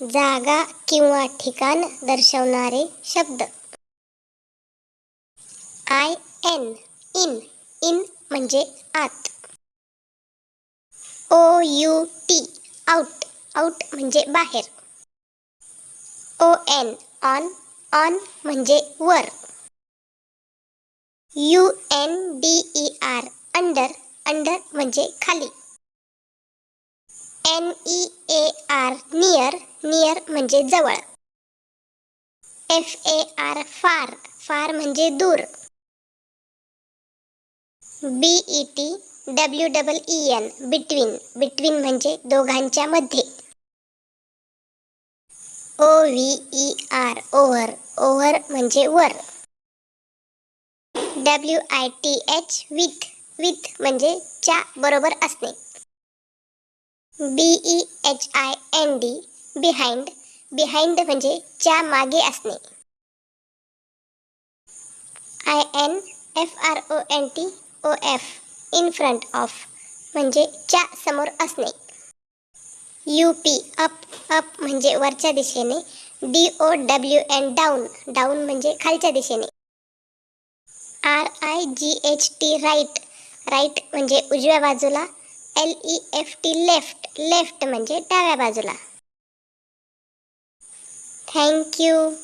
जागा किंवा ठिकाण दर्शवणारे शब्द. आय एन इन इन म्हणजे आत. O U T out out म्हणजे बाहेर. ओ एन ऑन ऑन म्हणजे वर. U N D E R under under म्हणजे खाली. एन ई ए नियर म्हणजे जवळ. F A are far far म्हणजे दूर. B E T W double E N between between म्हणजे दोघांच्या मध्ये. O V E R over over म्हणजे वर. W I T H with with म्हणजे च्या बरोबर असणे. B E H I N D behind behind म्हणजे च्या मागे असणे. I N F R O N T O F in front of म्हणजे च्या समोर असणे. यू पी अप अप म्हणजे वरच्या दिशेने. D O W N down down म्हणजे खालच्या दिशेने. R I G H T right right म्हणजे उजव्या बाजूला. L E F T left left म्हणजे डाव्या बाजूला. Thank you.